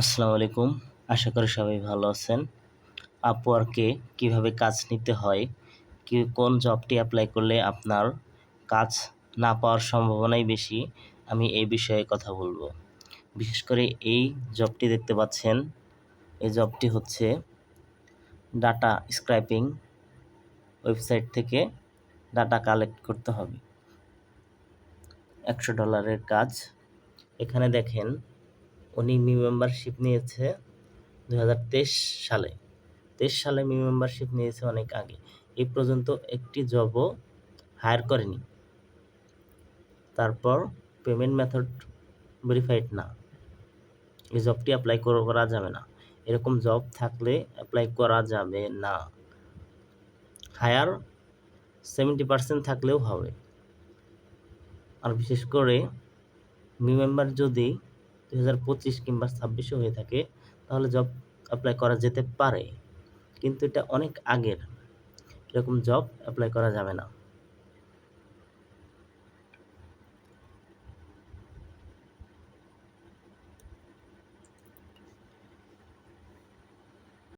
আসসালামু আলাইকুম। আশা করি সবাই ভালো আছেন। আপওয়ার্কে কীভাবে কাজ নিতে হয়? কি, কোন জবটি অ্যাপ্লাই করলে আপনার কাজ না পাওয়ার সম্ভাবনাই বেশি? আমি এই বিষয়ে কথা বলব। বিশেষ করে এই জবটি দেখতে পাচ্ছেন। এই জবটি হচ্ছে ডাটা স্ক্রাইপিং ওয়েবসাইট থেকে ডাটা কালেক্ট করতে হবে। একশো ডলারের কাজ। এখানে দেখেন উনি মি মেম্বারশিপ নিয়েছে দু হাজার তেইশ সালে। তেইশ সালে মি মেম্বারশিপ নিয়েছে অনেক আগে। এই পর্যন্ত একটি জবও হায়ার করেনি। তারপর পেমেন্ট মেথড ভেরিফাইড না। এই জবটি অ্যাপ্লাই করা যাবে না। এরকম জব থাকলে অ্যাপ্লাই করা যাবে না। হায়ার সেভেন্টি পার্সেন্ট থাকলেও হবে। আর বিশেষ করে মি মেম্বার যদি দু হাজার পঁচিশ কিংবা ছাব্বিশে হয়ে থাকে, তাহলে জব অ্যাপ্লাই করা যেতে পারে। কিন্তু এটা অনেক আগের। এরকম জব অ্যাপ্লাই করা যাবে না।